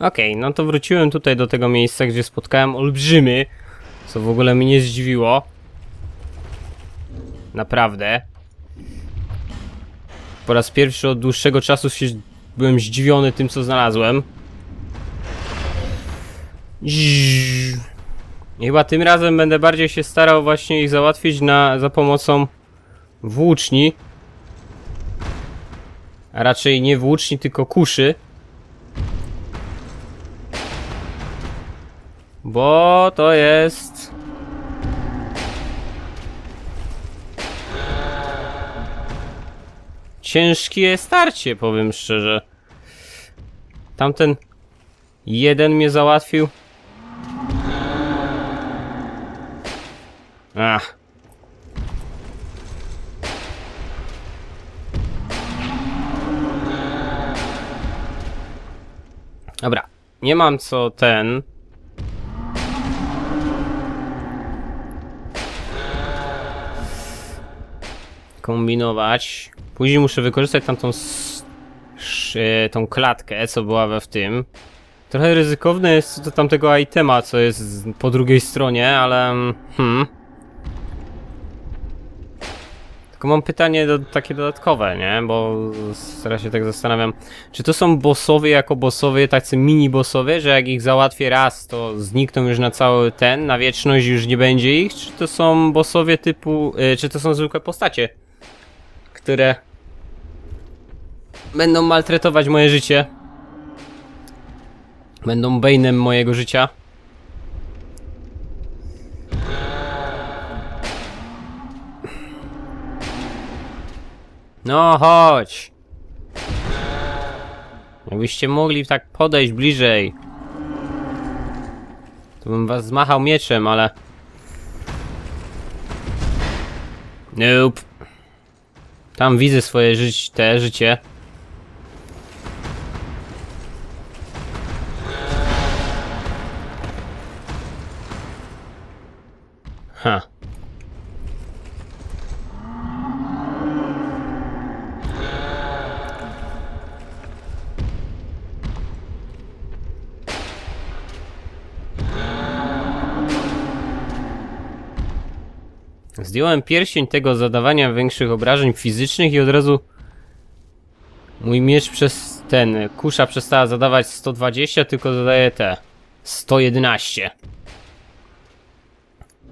Okej, no to wróciłem tutaj do tego miejsca, gdzie spotkałem olbrzymy, co w ogóle mnie zdziwiło. Naprawdę. Po raz pierwszy od dłuższego czasu się byłem zdziwiony tym, co znalazłem. I chyba tym razem będę bardziej się starał właśnie ich załatwić na, za pomocą włóczni. A raczej nie włóczni, tylko kuszy. Bo to jest... Ciężkie starcie, powiem szczerze. Tamten jeden mnie załatwił. Ach. Dobra, nie mam co ten. Kombinować. Później muszę wykorzystać tamtą e, tą klatkę, co była we w tym. Trochę ryzykowne jest co do tamtego itema, co jest po drugiej stronie, ale... mm, Hmm. Tylko mam pytanie do, takie dodatkowe, nie? Bo teraz się tak zastanawiam. Czy to są bossowie jako bossowie, tacy mini bossowie, że jak ich załatwię raz, to znikną już na cały ten, na wieczność już nie będzie ich? Czy to są bossowie typu... Y, czy to są zwykłe postacie, które będą maltretować moje życie? Będą Bane'em mojego życia? No chodź! Jakbyście mogli tak podejść bliżej. To bym was zmachał mieczem, ale... Nope. Tam widzę swoje żyć te życie. Ha. Zdjąłem pierścień tego zadawania większych obrażeń fizycznych i od razu mój miecz przez ten kusza przestała zadawać 120, tylko zadaje te 111.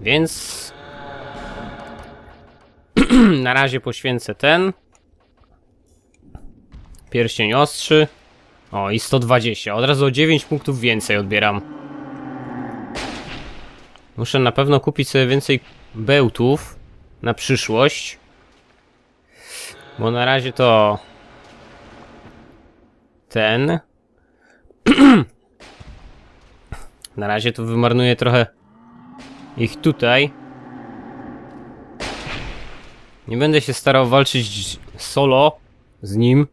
Więc na razie poświęcę ten pierścień ostrzy. O i 120. Od razu o 9 punktów więcej odbieram. Muszę na pewno kupić sobie więcej bełtów na przyszłość. Bo na razie to ten. na razie to wymarnuję trochę ich tutaj. Nie będę się starał walczyć solo z nim.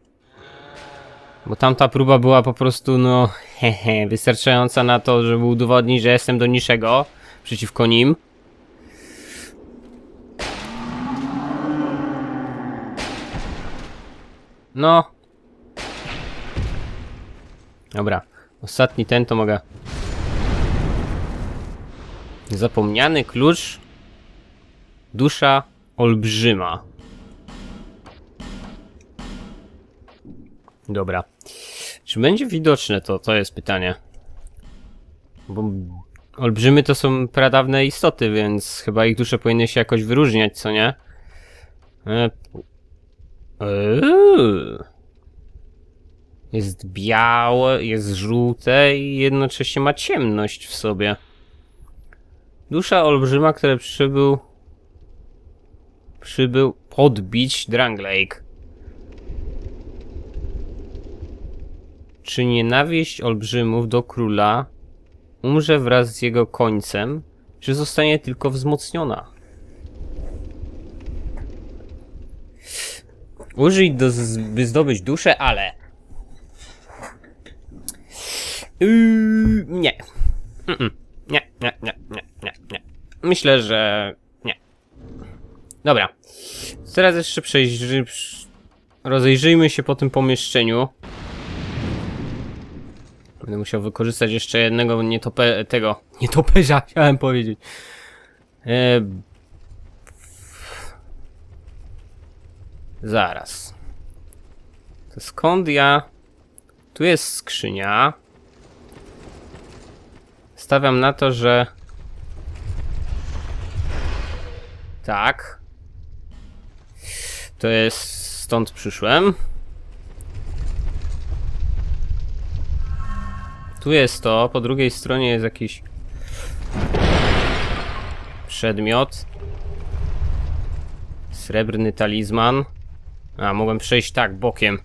Bo tamta próba była po prostu, no, hehe, wystarczająca na to, żeby udowodnić, że jestem do niczego przeciwko nim. No. Dobra. Ostatni ten to mogę. Zapomniany klucz. Dusza olbrzyma. Dobra. Czy będzie widoczne to? To jest pytanie. Bo olbrzymy to są pradawne istoty, więc chyba ich dusze powinny się jakoś wyróżniać, co nie? E, Eee. Jest białe, jest żółte i jednocześnie ma ciemność w sobie. Dusza olbrzyma, który przybył... Przybył podbić Dranglake. Czy nienawiść olbrzymów do króla umrze wraz z jego końcem, czy zostanie tylko wzmocniona? Użyj, do, by zdobyć duszę, ale... Yy, nie. Mm-mm. Nie, nie, nie, nie, nie, nie. Myślę, że nie. Dobra. Teraz jeszcze przejrzy... rozejrzyjmy się po tym pomieszczeniu. Będę musiał wykorzystać jeszcze jednego nietope... tego... Nietoperza, chciałem powiedzieć. E... Zaraz. To skąd ja... Tu jest skrzynia. Stawiam na to, że... Tak. To jest... Stąd przyszłem. Tu jest to, po drugiej stronie jest jakiś przedmiot. Srebrny talizman. A, mogłem przejść tak, bokiem.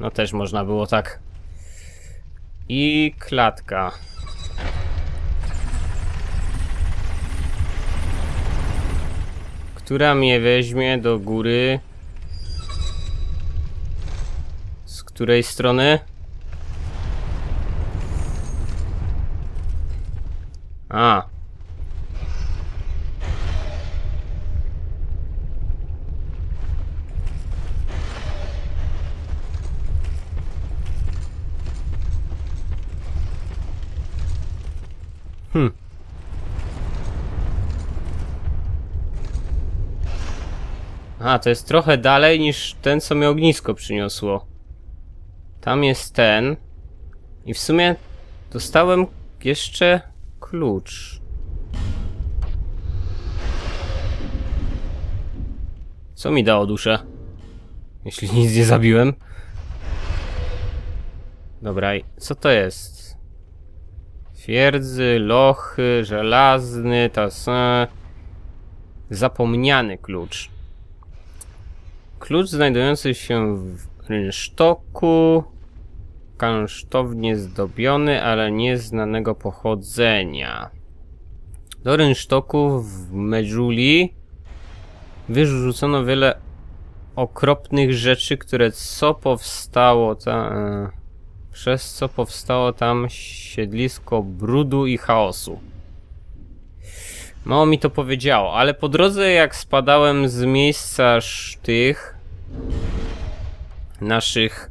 No też można było tak. I klatka. Która mnie weźmie do góry? Z której strony? A. A, to jest trochę dalej niż ten, co mi ognisko przyniosło. Tam jest ten. I w sumie dostałem jeszcze klucz. Co mi dało duszę? Jeśli nic nie zabiłem. Dobra, co to jest? Twierdzy, lochy, żelazny, tas... Zapomniany klucz. Klucz znajdujący się w rynsztoku. Kansztownie zdobiony, ale nieznanego pochodzenia. Do rynsztoku w Medjuli wyrzucono wiele okropnych rzeczy, które co powstało tam, przez co powstało tam siedlisko brudu i chaosu. Mało mi to powiedziało, ale po drodze jak spadałem z miejsca tych naszych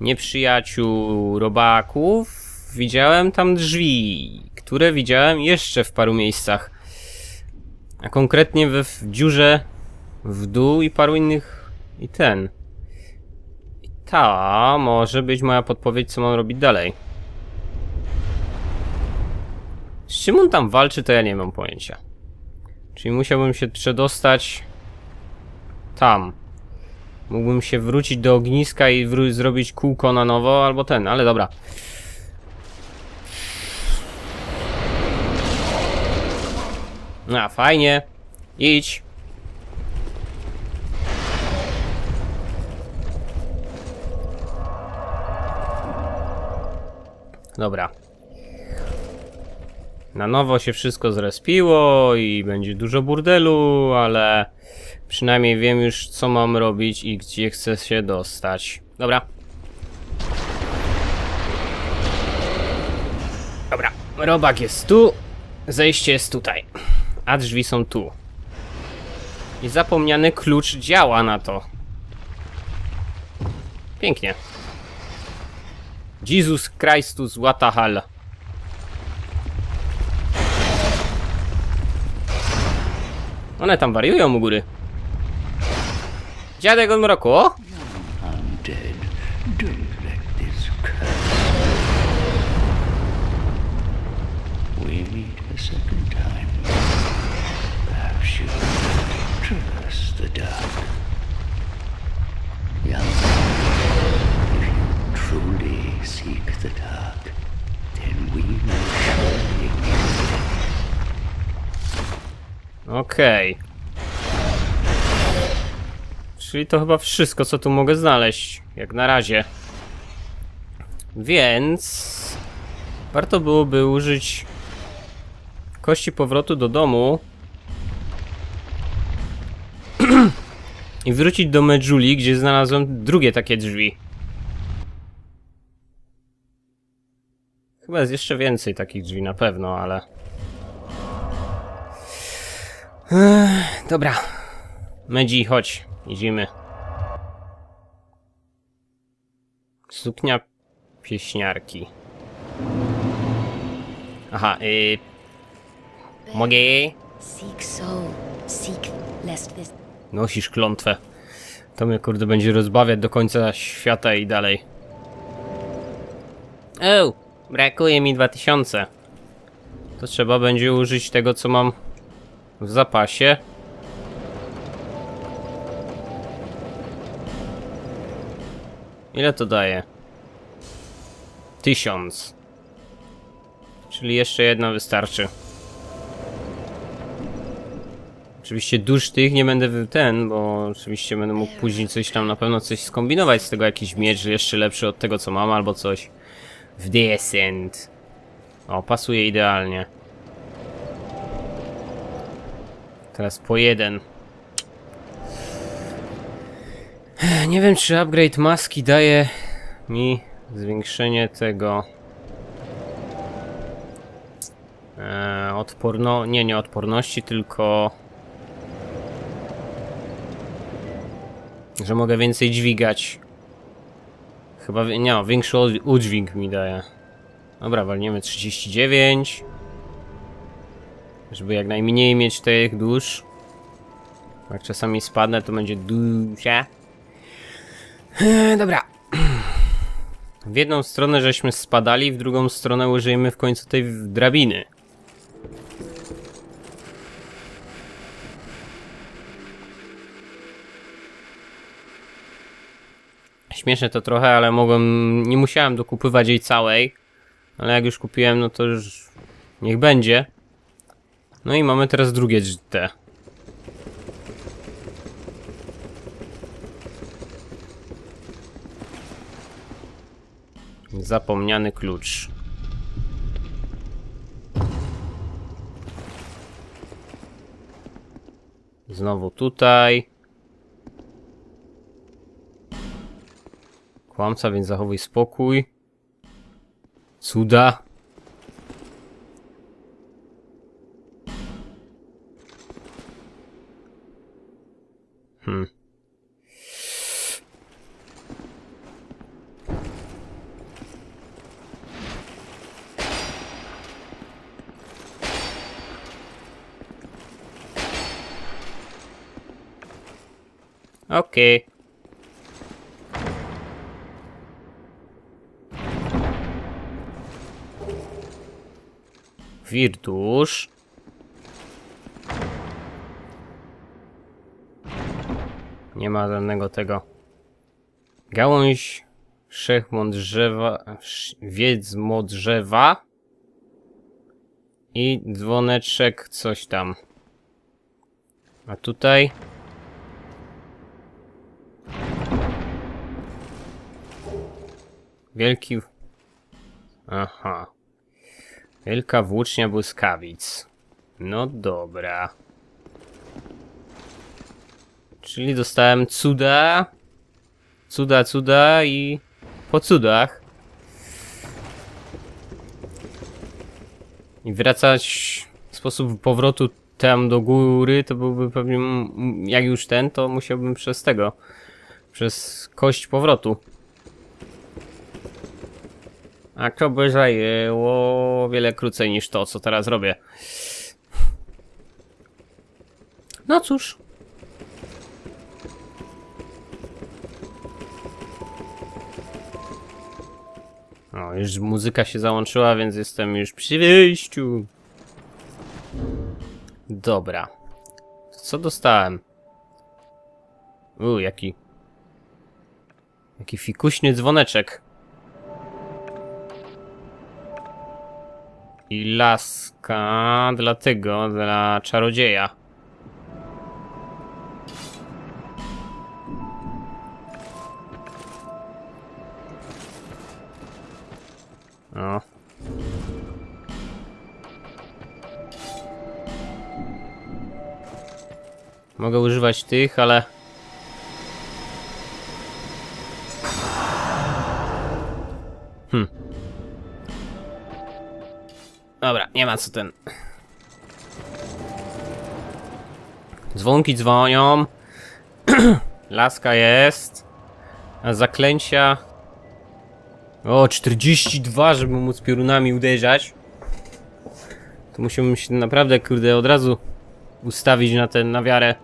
nieprzyjaciół robaków, widziałem tam drzwi, które widziałem jeszcze w paru miejscach. A konkretnie we w dziurze w dół i paru innych i ten. I ta może być moja podpowiedź, co mam robić dalej. Z czym on tam walczy, to ja nie mam pojęcia. Czyli musiałbym się przedostać tam. Mógłbym się wrócić do ogniska i zrobić kółko na nowo, albo ten, ale dobra. A, fajnie. Idź. Dobra. Na nowo się wszystko zrespiło i będzie dużo burdelu, ale przynajmniej wiem już co mam robić i gdzie chcę się dostać. Dobra. Dobra, robak jest tu, zejście jest tutaj, a drzwi są tu. I zapomniany klucz działa na to. Pięknie. Jesus Christus, what the hell. One tam wariują u góry. Dziadek od mroku, o? Young, if you truly seek the dark, Okej. Czyli to chyba wszystko, co tu mogę znaleźć, jak na razie. Więc... Warto byłoby użyć kości powrotu do domu i wrócić do Medjuli, gdzie znalazłem drugie takie drzwi. Chyba jest jeszcze więcej takich drzwi na pewno, ale... Ech, dobra. Medzi, chodź. Idziemy. Suknia Pieśniarki. Aha, y... Mogę? This Nosisz klątwę. To mnie kurde będzie rozbawiać do końca świata i dalej. O, brakuje mi 2000. To trzeba będzie użyć tego, co mam w zapasie. Ile to daje? 1000. Czyli jeszcze jedna wystarczy. Oczywiście dusz tych nie będę ten, bo oczywiście będę mógł później coś tam na pewno coś skombinować z tego jakiś miecz jeszcze lepszy od tego co mam albo coś w Descent. O, pasuje idealnie. Teraz po jeden. Nie wiem czy upgrade maski daje mi zwiększenie tego e, odporno... nie, nie odporności, tylko że mogę więcej dźwigać. Chyba, nie, większy udźwig mi daje. Dobra, walniemy 39. Żeby jak najmniej mieć tych dusz. Jak czasami spadnę, to będzie dusza. Eee, Dobra. W jedną stronę żeśmy spadali, w drugą stronę użyjemy w końcu tej drabiny. Śmieszne to trochę, ale mogłem. Nie musiałem dokupywać jej całej. Ale jak już kupiłem, no to już. Niech będzie. No i mamy teraz drugie te. Zapomniany klucz. Znowu tutaj. Kłamca, więc zachowuj spokój. Cuda. Okej. Wirtusz. Nie ma żadnego tego. Gałąź wszechmąt drzewa, sz- wiedźmo drzewa i dzwoneczek coś tam. A tutaj wielki Aha. Wielka włócznia błyskawic. No dobra. Czyli dostałem cuda. Cuda, cuda i po cudach. I wracać sposób powrotu tam do góry to byłby pewnie, jak już ten, to musiałbym przez tego, przez kość powrotu. A to by zajęło wiele krócej niż to, co teraz robię. No cóż. O, już muzyka się załączyła, więc jestem już przy wyjściu. Dobra. Co dostałem? U, jaki... Jaki fikuśny dzwoneczek. I laska dla tego, dla czarodzieja. O. Mogę używać tych, ale... nie ma co ten. Dzwonki dzwonią. Laska jest. A zaklęcia. O, 42, żeby móc piorunami uderzać. To musimy się naprawdę, kurde, od razu ustawić na ten, na wiarę.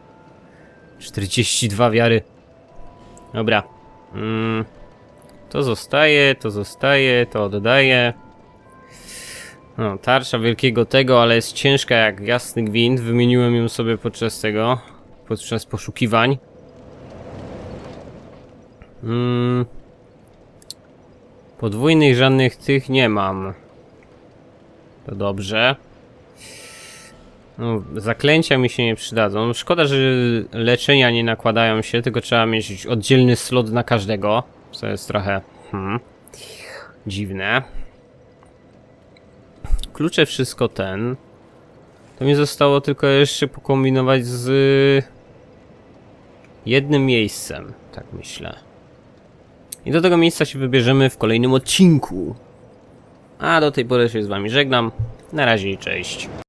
42 wiary. Dobra. Mm. To zostaje, to zostaje, to oddaję. No, tarcza wielkiego tego, ale jest ciężka jak jasny gwint. Wymieniłem ją sobie podczas tego, podczas poszukiwań. Mm. Podwójnych żadnych tych nie mam. To dobrze. No, zaklęcia mi się nie przydadzą. Szkoda, że leczenia nie nakładają się, tylko trzeba mieć oddzielny slot na każdego. Co jest trochę hmm, dziwne. Klucze wszystko ten. To mi zostało tylko jeszcze pokombinować z jednym miejscem, tak myślę. I do tego miejsca się wybierzemy w kolejnym odcinku. A do tej pory się z wami żegnam. Na razie i cześć.